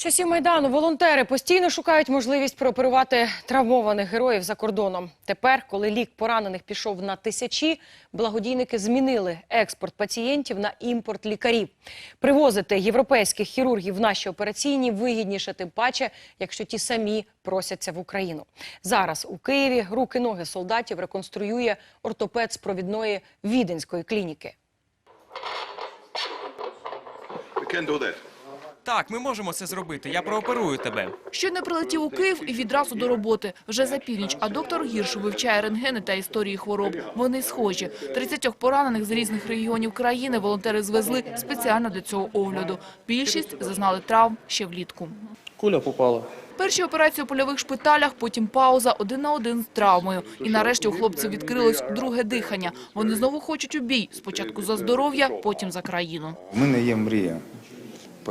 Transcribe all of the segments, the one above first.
Часів майдану волонтери постійно шукають можливість прооперувати травмованих героїв за кордоном. Тепер, коли лік поранених пішов на тисячі, благодійники змінили експорт пацієнтів на імпорт лікарів. Привозити європейських хірургів в наші операційні вигідніше, тим паче, якщо ті самі просяться в Україну. Зараз у Києві руки-ноги солдатів реконструює ортопед з провідної віденської клініки. We can do that. Так, ми можемо це зробити. Я прооперую тебе. Щойно прилетів у Київ і відразу до роботи. Вже за північ, а доктор Гірш вивчає рентгени та історії хвороб. Вони схожі. 30 поранених з різних регіонів країни волонтери звезли спеціально для цього огляду. Більшість зазнали травм ще влітку. Куля попала. Перші операції у польових шпиталях, потім пауза один на один з травмою. І нарешті у хлопців відкрилось друге дихання. Вони знову хочуть у бій. Спочатку за здоров'я, потім за країну. У мене є мрія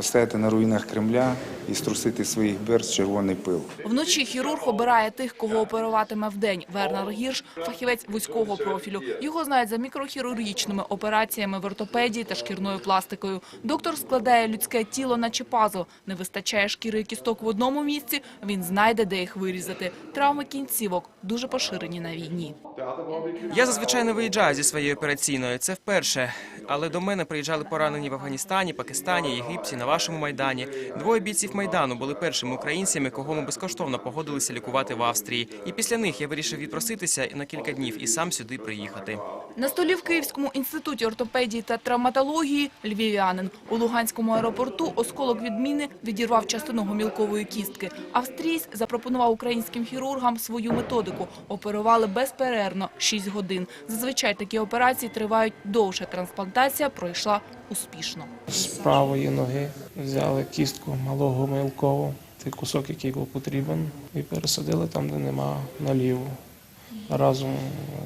постояти на руїнах Кремля і струсити своїх берз червоний пил. Вночі хірург обирає тих, кого оперуватиме вдень. Вернер Гірш – фахівець вузького профілю. Його знають за мікрохірургічними операціями в ортопедії та шкірною пластикою. Доктор складає людське тіло наче пазл. Не вистачає шкіри і кісток в одному місці, він знайде, де їх вирізати. Травми кінцівок дуже поширені на війні. Я зазвичай не виїжджаю зі своєї операційної. Це вперше. Але до мене приїжджали поранені в Афганістані, Пакистані, Єгипті, на вашому майдані. Двоє бійців майдану були першими українцями, кого ми безкоштовно погодилися лікувати в Австрії. І після них я вирішив відпроситися на кілька днів і сам сюди приїхати. На столі в Київському інституті ортопедії та травматології львів'янин. У Луганському аеропорту осколок від міни відірвав частину гомілкової кістки. Австрієць запропонував українським хірургам свою методику. Оперували безперервно 6 годин. Зазвичай такі операції тривають довше. Трансплантація пройшла успішно. З правої ноги взяли кістку малого милкову, той кусок, який був потрібен, і пересадили там, де нема наліву. Разом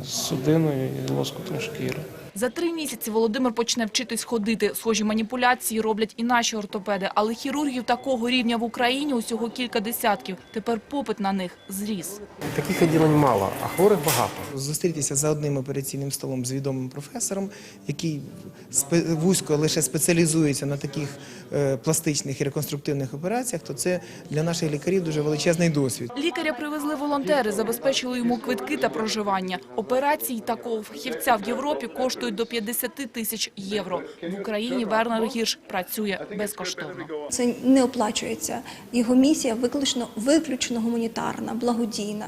з судиною і лоскутом шкіри. За три місяці Володимир почне вчитись ходити. Схожі маніпуляції роблять і наші ортопеди. Але хірургів такого рівня в Україні усього кілька десятків. Тепер попит на них зріс. Таких відділень мало, а хворих багато. зустрітися за одним операційним столом з відомим професором, який вузько лише спеціалізується на таких е, пластичних і реконструктивних операціях, то це для наших лікарів дуже величезний досвід. Лікаря привезли волонтери, забезпечили йому квитки та проживання. Операції такого фахівця в Європі коштують до 50 тисяч євро. В Україні Вернер Гірш працює безкоштовно. Це не оплачується. Його місія виключно виключно гуманітарна, благодійна,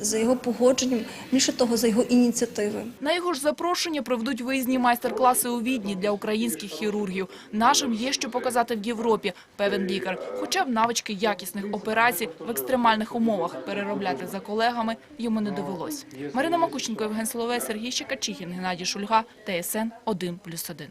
за його погодженням, більше того, за його ініціативи. На його ж запрошення проведуть виїзні майстер-класи у Відні для українських хірургів. Нашим є що показати в Європі, певен лікар. Хоча б навички якісних операцій в екстремальних умовах переробляти за колегами йому не довелось. Марина Макущенко, Євген Соловей, Сергій Щекачихін, Геннадій Шульга, ТСН 1+,1.